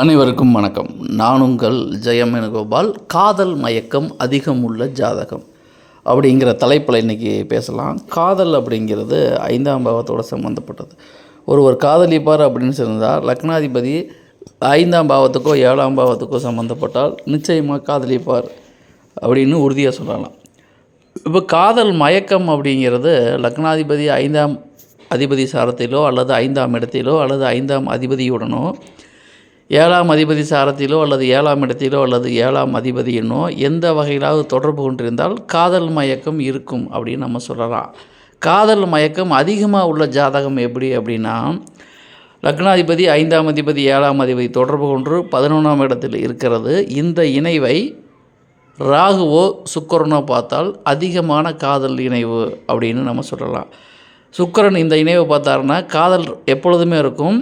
அனைவருக்கும் வணக்கம். நான் உங்கள் ஜெயமேனுகோபால். காதல் மயக்கம் அதிகம் உள்ள ஜாதகம். அப்படிங்கிற தலைப்பில் இன்றைக்கி பேசலாம். காதல் அப்படிங்கிறது ஐந்தாம் பாவத்தோடு சம்மந்தப்பட்டது ஒருவர் காதலிப்பார் அப்படின்னு சொன்னால் லக்னாதிபதி ஐந்தாம் பாவத்துக்கோ ஏழாம் பாவத்துக்கோ சம்மந்தப்பட்டால் நிச்சயமாக காதலிப்பார் அப்படின்னு உறுதியாக சொல்லலாம். இப்போ காதல் மயக்கம் அப்படிங்கிறது லக்னாதிபதி ஐந்தாம் அதிபதி சாரத்திலோ அல்லது ஐந்தாம் இடத்திலோ அல்லது ஐந்தாம் அதிபதியுடனோ ஏழாம் அதிபதி சாரத்திலோ அல்லது ஏழாம் இடத்திலோ அல்லது ஏழாம் அதிபதியினோ எந்த வகையிலாவது தொடர்பு கொண்டிருந்தால் காதல் மயக்கம் இருக்கும் அப்படின்னு நம்ம சொல்லலாம். காதல் மயக்கம் அதிகமாக உள்ள ஜாதகம் எப்படி அப்படின்னா லக்னாதிபதி ஐந்தாம் அதிபதி ஏழாம் அதிபதி தொடர்பு கொண்டு பதினொன்றாம் இடத்தில் இருக்கிறது. இந்த இணைவை ராகுவோ சுக்கரனோ பார்த்தால் அதிகமான காதல் இணைவு அப்படின்னு நம்ம சொல்லலாம். சுக்கரன் இந்த இணைவை பார்த்தாருன்னா காதல் எப்பொழுதுமே இருக்கும்.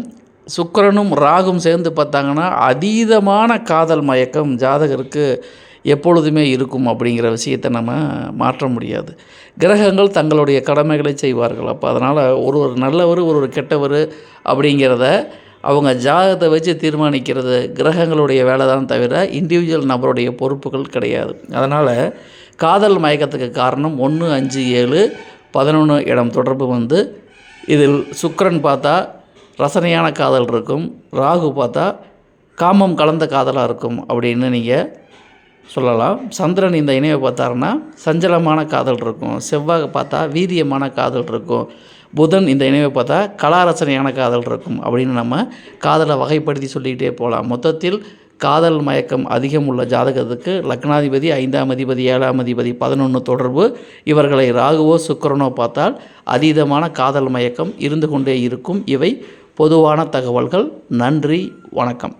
சுக்கரனும் ராகும் சேர்ந்து பார்த்தாங்கன்னா அதீதமான காதல் மயக்கம் ஜாதகருக்கு எப்பொழுதுமே இருக்கும் அப்படிங்கிற விஷயத்தை நம்ம மாற்ற முடியாது. கிரகங்கள் தங்களுடைய கடமைகளை செய்வார்கள். அப்போ அதனால் ஒரு ஒரு நல்லவர் ஒரு ஒரு கெட்டவர் அப்படிங்கிறத அவங்க ஜாதகத்தை வச்சு தீர்மானிக்கிறது கிரகங்களுடைய வேலை தான் தவிர இண்டிவிஜுவல் நபருடைய பொறுப்புகள் கிடையாது. அதனால் காதல் மயக்கத்துக்கு காரணம் ஒன்று அஞ்சு ஏழு பதினொன்று இடம் தொடர்பு வந்து இதில் சுக்கரன் பார்த்தா ரசனையான காதல் இருக்கும். ராகு பார்த்தா காமம் கலந்த காதலாக இருக்கும் அப்படின்னு நீங்கள் சொல்லலாம். சந்திரன் இந்த இணைவை பார்த்தாருன்னா சஞ்சலமான காதல் இருக்கும். செவ்வாய் பார்த்தா வீரியமான காதல் இருக்கும். புதன் இந்த இணைவை பார்த்தா கலாரசனையான காதல் இருக்கும் அப்படின்னு நம்ம காதலை வகைப்படுத்தி சொல்லிக்கிட்டே போகலாம். மொத்தத்தில் காதல் மயக்கம் அதிகம் உள்ள ஜாதகத்துக்கு லக்னாதிபதி ஐந்தாம் அதிபதி ஏழாம் அதிபதி பதினொன்று தொடர்பு. இவர்களை ராகுவோ சுக்கரனோ பார்த்தால் அதீதமான காதல் மயக்கம் இருந்து கொண்டே இருக்கும். இவை பொதுவான தகவல்கள். நன்றி வணக்கம்.